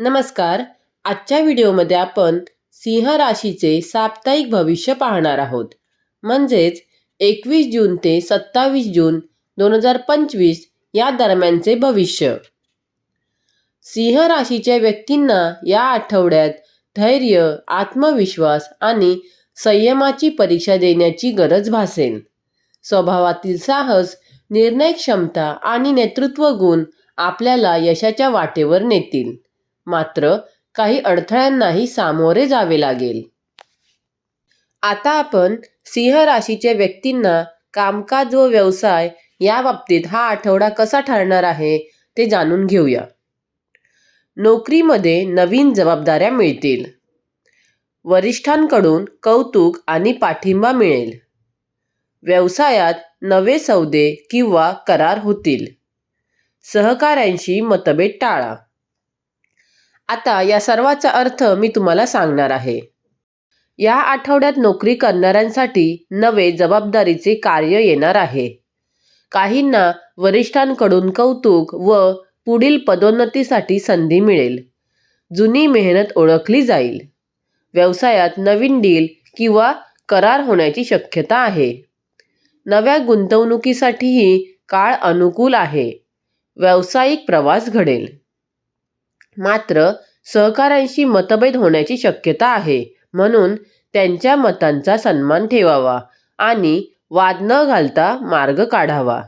नमस्कार. आजच्या व्हिडिओमध्ये आपण सिंह राशीचे साप्ताहिक भविष्य पाहणार आहोत. म्हणजेच एकवीस जून ते सत्तावीस जून दोन हजार पंचवीस या दरम्यानचे भविष्य. सिंह राशीच्या व्यक्तींना या आठवड्यात धैर्य आत्मविश्वास आणि संयमाची परीक्षा देण्याची गरज भासेल. स्वभावातील साहस निर्णय क्षमता आणि नेतृत्व गुण आपल्याला यशाच्या वाटेवर नेतील. मात्र काही अडथळ्यांनाही सामोरे जावे लागेल. आता आपण सिंह राशीच्या व्यक्तींना कामकाज व व्यवसाय या बाबतीत हा आठवडा कसा ठरणार आहे ते जाणून घेऊया. नोकरीमध्ये नवीन जबाबदाऱ्या मिळतील. वरिष्ठांकडून कौतुक आणि पाठिंबा मिळेल. व्यवसायात नवे सौदे किंवा करार होतील. सहकाऱ्यांशी मतभेद टाळा. आता या सर्वाचा अर्थ मी तुम्हाला सांगणार आहे. या आठवड्यात नोकरी करणाऱ्यांसाठी नवे जबाबदारीचे कार्य येणार आहे. काहींना वरिष्ठांकडून कौतुक व पुढील पदोन्नतीसाठी संधी मिळेल. जुनी मेहनत ओळखली जाईल. व्यवसायात नवीन डील किंवा करार होण्याची शक्यता आहे. नव्या गुंतवणुकीसाठीही काळ अनुकूल आहे. व्यावसायिक प्रवास घडेल. मात्र सहकाऱ्यांशी मतभेद होण्याची शक्यता आहे. म्हणून त्यांच्या मतांचा सन्मान ठेवावा आणि वाद न घालता मार्ग काढावा.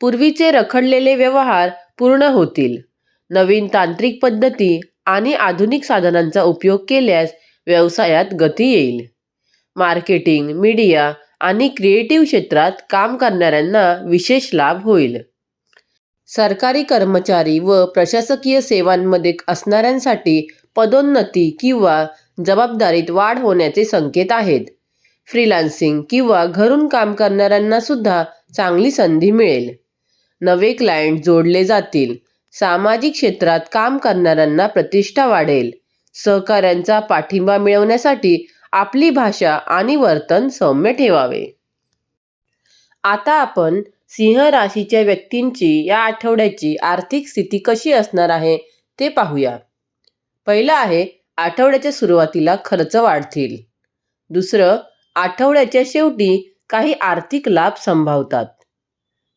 पूर्वीचे रखडलेले व्यवहार पूर्ण होतील. नवीन तांत्रिक पद्धती आणि आधुनिक साधनांचा उपयोग केल्यास व्यवसायात गती येईल. मार्केटिंग मीडिया आणि क्रिएटिव्ह क्षेत्रात काम करणाऱ्यांना विशेष लाभ होईल. सरकारी कर्मचारी व प्रशासकीय सेवांमध्ये असणाऱ्यांसाठी पदोन्नती किंवा जबाबदारीत वाढ होण्याचे संकेत आहेत. फ्रीलान्सिंग किंवा घरून काम करणाऱ्यांना सुद्धा चांगली संधी मिळेल. नवे क्लायंट जोडले जातील. सामाजिक क्षेत्रात काम करणाऱ्यांना प्रतिष्ठा वाढेल. सहकाऱ्यांचा पाठिंबा मिळवण्यासाठी आपली भाषा आणि वर्तन सौम्य ठेवावे. आता आपण सिंह राशीच्या व्यक्तींची या आठवड्याची आर्थिक स्थिती कशी असणार आहे ते पाहूया. पहिलं आहे आठवड्याच्या सुरुवातीला खर्च वाढतील. दुसरं आठवड्याच्या शेवटी काही आर्थिक लाभ संभावतात.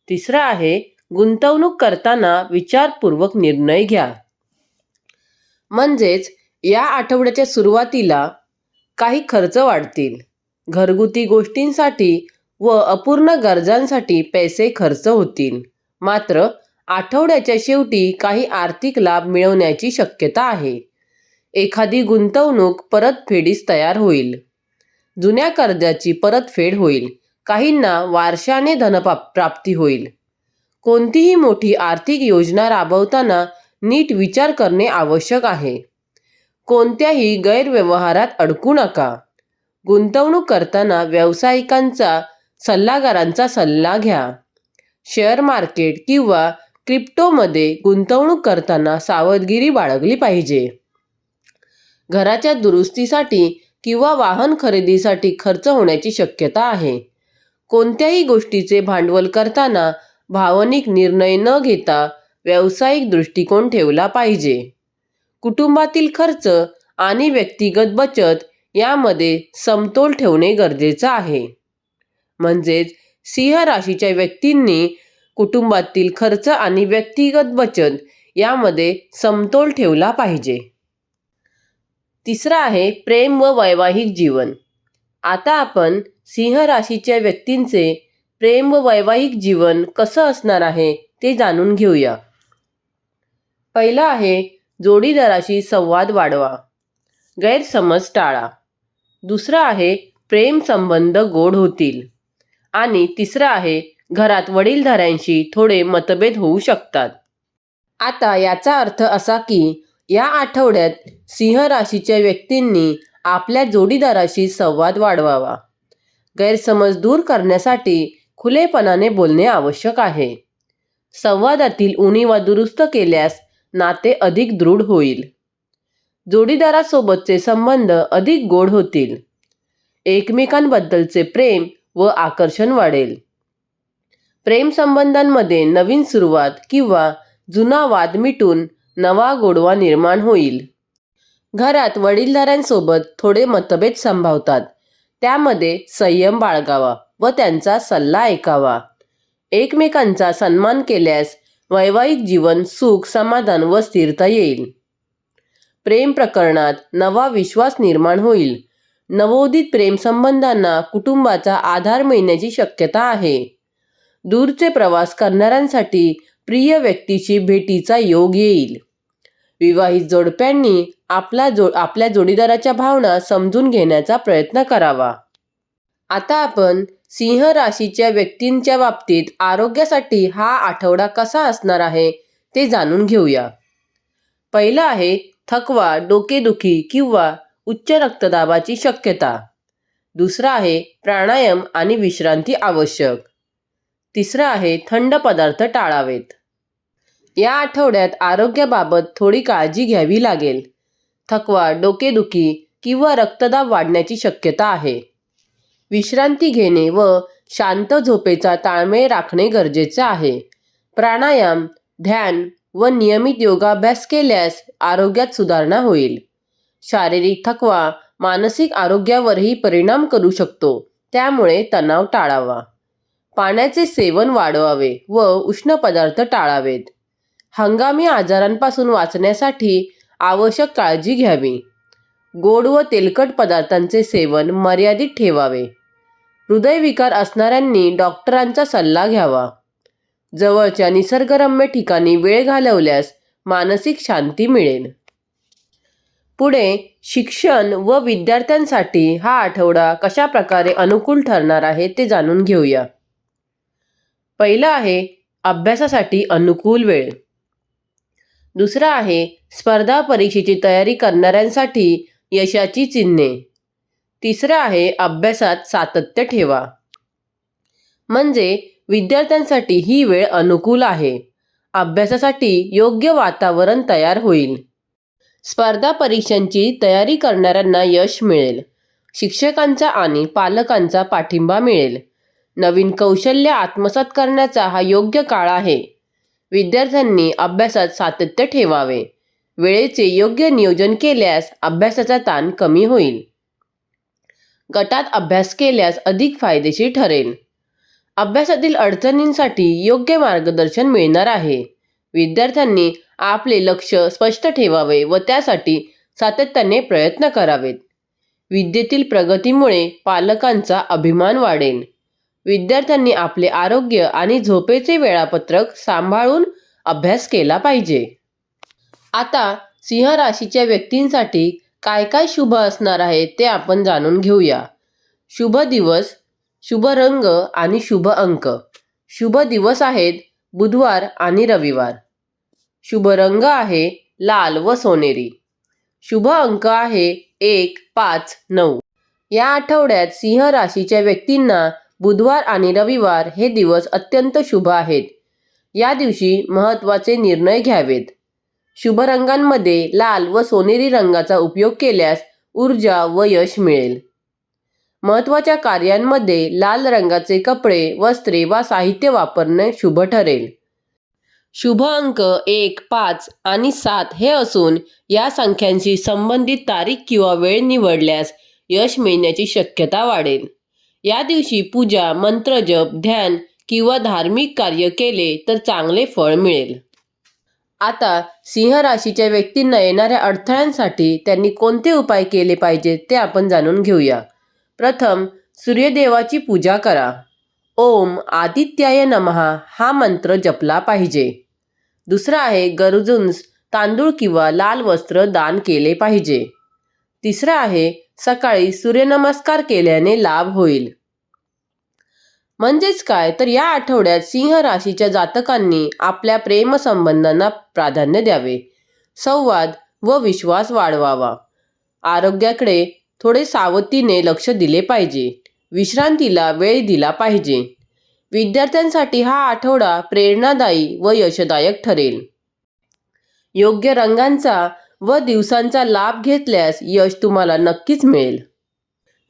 तिसरं आहे गुंतवणूक करताना विचारपूर्वक निर्णय घ्या. म्हणजेच या आठवड्याच्या सुरुवातीला काही खर्च वाढतील. घरगुती गोष्टींसाठी व अपूर्ण गरजांसाठी पैसे खर्च होतील. मात्र आठवड्याच्या शेवटी काही आर्थिक लाभ मिळवण्याची शक्यता आहे. एखादी गुंतवणूक परतफेडीस तयार होईल. जुन्या कर्जाची परतफेड होईल. काहींना वारशाने धनपा प्राप्ती होईल. कोणतीही मोठी आर्थिक योजना राबवताना नीट विचार करणे आवश्यक आहे. कोणत्याही गैरव्यवहारात अडकू नका. गुंतवणूक करताना व्यावसायिकांचा सल्लागारांचा सल्ला घ्या. शेअर मार्केट किंवा क्रिप्टोमध्ये गुंतवणूक करताना सावधगिरी बाळगली पाहिजे. घराच्या दुरुस्तीसाठी किंवा वाहन खरेदीसाठी खर्च होण्याची शक्यता आहे. कोणत्याही गोष्टीचे भांडवल करताना भावनिक निर्णय न घेता व्यावसायिक दृष्टिकोन ठेवला पाहिजे. कुटुंबातील खर्च आणि व्यक्तिगत बचत यामध्ये समतोल ठेवणे गरजेचं आहे. म्हणजेच सिंह राशीच्या व्यक्तींनी कुटुंबातील खर्च आणि व्यक्तिगत बचत यामध्ये समतोल ठेवला पाहिजे. तिसरं आहे प्रेम व वैवाहिक जीवन. आता आपण सिंह राशीच्या व्यक्तींचे प्रेम व वैवाहिक जीवन कसं असणार आहे ते जाणून घेऊया. पहिलं आहे जोडीदाराशी संवाद वाढवा. गैरसमज टाळा. दुसरं आहे प्रेम संबंध गोड होतील. आणि तिसरं आहे घरात वडीलधाऱ्यांशी थोडे मतभेद होऊ शकतात. आता याचा अर्थ असा की या आठवड्यात सिंह राशीच्या व्यक्तींनी आपल्या जोडीदाराशी संवाद वाढवावा. गैरसमज दूर करण्यासाठी खुलेपणाने बोलणे आवश्यक आहे. संवादातील उणीवा दुरुस्त केल्यास नाते अधिक दृढ होईल. जोडीदारासोबतचे संबंध अधिक गोड होतील. एकमेकांबद्दलचे प्रेम व आकर्षण वाढेल. प्रेमसंबंधांमध्ये नवीन सुरुवात किंवा जुना वाद मिटून नवा गोडवा निर्माण होईल. घरात वडीलधाऱ्यांसोबत थोडे मतभेद संभावतात. त्यामध्ये संयम बाळगावा व त्यांचा सल्ला ऐकावा. एकमेकांचा सन्मान केल्यास वैवाहिक जीवन सुख समाधान व स्थिरता येईल. प्रेम प्रकरणात नवा विश्वास निर्माण होईल. नवोदित प्रेमसंबंधांना कुटुंबाचा आधार मिळण्याची शक्यता आहे. दूरचे प्रवास करणाऱ्यांसाठी प्रिय व्यक्तीची भेटीचा योग येईल. विवाहित जोडप्यांनी आपला जो आपल्या जोडीदाराच्या भावना समजून घेण्याचा प्रयत्न करावा. आता आपण सिंह राशीच्या व्यक्तींच्या बाबतीत आरोग्यासाठी हा आठवडा कसा असणार आहे ते जाणून घेऊया. पहिलं आहे थकवा डोकेदुखी किंवा उच्च रक्तदाबाची शक्यता. दुसरा आहे प्राणायाम आणि विश्रांती आवश्यक. तिसरं आहे थंड पदार्थ टाळावेत. या आठवड्यात आरोग्याबाबत थोडी काळजी घ्यावी लागेल. थकवा डोकेदुखी किंवा रक्तदाब वाढण्याची शक्यता आहे. विश्रांती घेणे व शांत झोपेचा ताळमेळ राखणे गरजेचे आहे. प्राणायाम ध्यान व नियमित योगाभ्यास केल्यास आरोग्यात सुधारणा होईल. शारीरिक थकवा मानसिक आरोग्यावरही परिणाम करू शकतो. त्यामुळे तणाव टाळावा. पाण्याचे सेवन वाढवावे व उष्ण पदार्थ टाळावेत. हंगामी आजारांपासून वाचण्यासाठी आवश्यक काळजी घ्यावी. गोड व तेलकट पदार्थांचे सेवन मर्यादित ठेवावे. हृदयविकार असणाऱ्यांनी डॉक्टरांचा सल्ला घ्यावा. जवळच्या निसर्गरम्य ठिकाणी वेळ घालवल्यास मानसिक शांती मिळेल. पुढे शिक्षण व विद्यार्थ्यांसाठी हा आठवडा कशा प्रकारे अनुकूल ठरणार आहे ते जाणून घेऊया. पहिलं आहे अभ्यासासाठी अनुकूल वेळ. दुसरं आहे स्पर्धा परीक्षेची तयारी करणाऱ्यांसाठी यशाची चिन्हे. तिसरं आहे अभ्यासात सातत्य ठेवा. म्हणजे विद्यार्थ्यांसाठी ही वेळ अनुकूल आहे. अभ्यासासाठी योग्य वातावरण तयार होईल. स्पर्धा परीक्षांची तयारी करणाऱ्यांना यश मिळेल. शिक्षकांचा आणि पालकांचा पाठिंबा मिळेल. नवीन कौशल्य आत्मसात करण्याचा हा योग्य काळ आहे. विद्यार्थ्यांनी अभ्यासात सातत्य ठेवावे. वेळेचे योग्य नियोजन केल्यास अभ्यासाचा ताण कमी होईल. गटात अभ्यास केल्यास अधिक फायदेशीर ठरेल. अभ्यासातील अडचणींसाठी योग्य मार्गदर्शन मिळणार आहे. विद्यार्थ्यांनी आपले लक्ष स्पष्ट ठेवावे व त्यासाठी सातत्याने प्रयत्न करावेत. विद्येतील प्रगतीमुळे पालकांचा अभिमान वाढेल. विद्यार्थ्यांनी आपले आरोग्य आणि झोपेचे वेळापत्रक सांभाळून अभ्यास केला पाहिजे. आता सिंह राशीच्या व्यक्तींसाठी काय काय शुभ असणार आहे ते आपण जाणून घेऊया. शुभ दिवस शुभ रंग आणि शुभ अंक. शुभ दिवस आहेत बुधवार आणि रविवार. शुभ रंग आहे लाल व सोनेरी. शुभ अंक आहे एक पाच नऊ. या आठवड्यात सिंह राशीच्या व्यक्तींना बुधवार आणि रविवार हे दिवस अत्यंत शुभ आहेत. या दिवशी महत्त्वाचे निर्णय घ्यावेत. शुभ रंगांमध्ये लाल व सोनेरी रंगाचा उपयोग केल्यास ऊर्जा व यश मिळेल. महत्त्वाच्या कार्यांमध्ये लाल रंगाचे कपडे वस्त्रे वा साहित्य वापरणे शुभ ठरेल. शुभ अंक एक पाच आणि सात हे असून या संख्यांशी संबंधित तारीख किंवा वेळ निवडल्यास यश मिळण्याची शक्यता वाढेल. या दिवशी पूजा मंत्रजप ध्यान किंवा धार्मिक कार्य केले तर चांगले फळ मिळेल. आता सिंह राशीच्या व्यक्तींना येणाऱ्या अडथळ्यांसाठी त्यांनी कोणते उपाय केले पाहिजेत ते आपण जाणून घेऊया. प्रथम सूर्यदेवाची पूजा करा. ओम आदित्याय नमहा हा मंत्र जपला पाहिजे. दुसरा आहे गरजूंस तांदूळ किंवा लाल वस्त्र दान केले पाहिजे. तिसरं आहे सकाळी सूर्यनमस्कार केल्याने लाभ होईल. म्हणजेच काय? तर या आठवड्यात सिंह राशीच्या जातकांनी आपल्या प्रेमसंबंधांना प्राधान्य द्यावे. संवाद व विश्वास वाढवावा. आरोग्याकडे थोडे सावधीने लक्ष दिले पाहिजे. विश्रांतीला वेळ दिला पाहिजे. विद्यार्थ्यांसाठी हा आठवडा प्रेरणादायी व यशदायक ठरेल. योग्य रंगांचा व दिवसांचा लाभ घेतल्यास यश तुम्हाला नक्कीच मिळेल.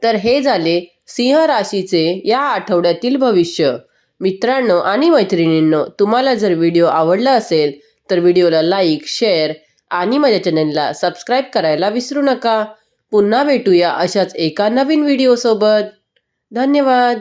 तर हे झाले सिंह राशीचे या आठवड्यातील भविष्य. मित्रांनो आणि मैत्रिणींनो तुम्हाला जर व्हिडिओ आवडला असेल तर व्हिडिओला लाईक शेअर आणि माझ्या चॅनलला सबस्क्राईब करायला विसरू नका. पुन्हा भेटूया अशाच एका नवीन व्हिडिओसोबत. धन्यवाद.